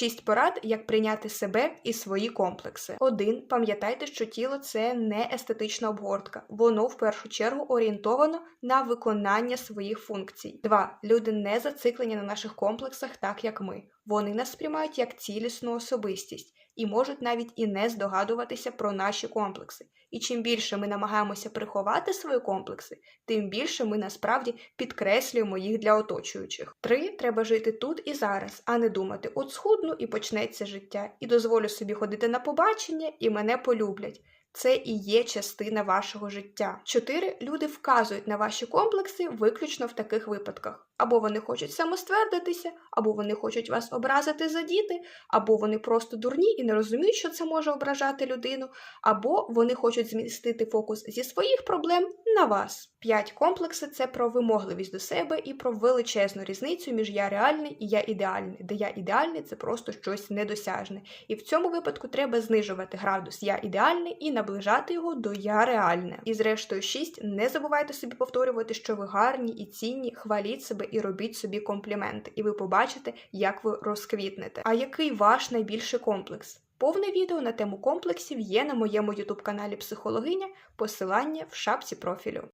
Шість порад, як прийняти себе і свої комплекси. Один. Пам'ятайте, що тіло це не естетична обгортка. Воно в першу чергу орієнтовано на виконання своїх функцій. Два. Люди не зациклені на наших комплексах, так як ми. Вони нас сприймають як цілісну особистість і можуть навіть і не здогадуватися про наші комплекси. І чим більше ми намагаємося приховати свої комплекси, тим більше ми насправді підкреслюємо їх для оточуючих. Три треба жити тут і зараз, а не думати, от схудну і почнеться життя, і дозволю собі ходити на побачення, і мене полюблять. Це і є частина вашого життя. Чотири люди вказують на ваші комплекси виключно в таких випадках. Або вони хочуть самоствердитися, або вони хочуть вас образити задіти, або вони просто дурні і не розуміють, що це може ображати людину, або вони хочуть змістити фокус зі своїх проблем на вас. П'ять комплекси це про вимогливість до себе і про величезну різницю між я реальний і я ідеальний, де я ідеальний це просто щось недосяжне. І в цьому випадку треба знижувати градус я ідеальний і наближати його до я реальне. І зрештою, шість не забувайте собі повторювати, що ви гарні і цінні, хваліть себе і робіть собі компліменти, і ви побачите, як ви розквітнете. А який ваш найбільший комплекс? Повне відео на тему комплексів є на моєму youtube каналі Психологиня, посилання в шапці профілю.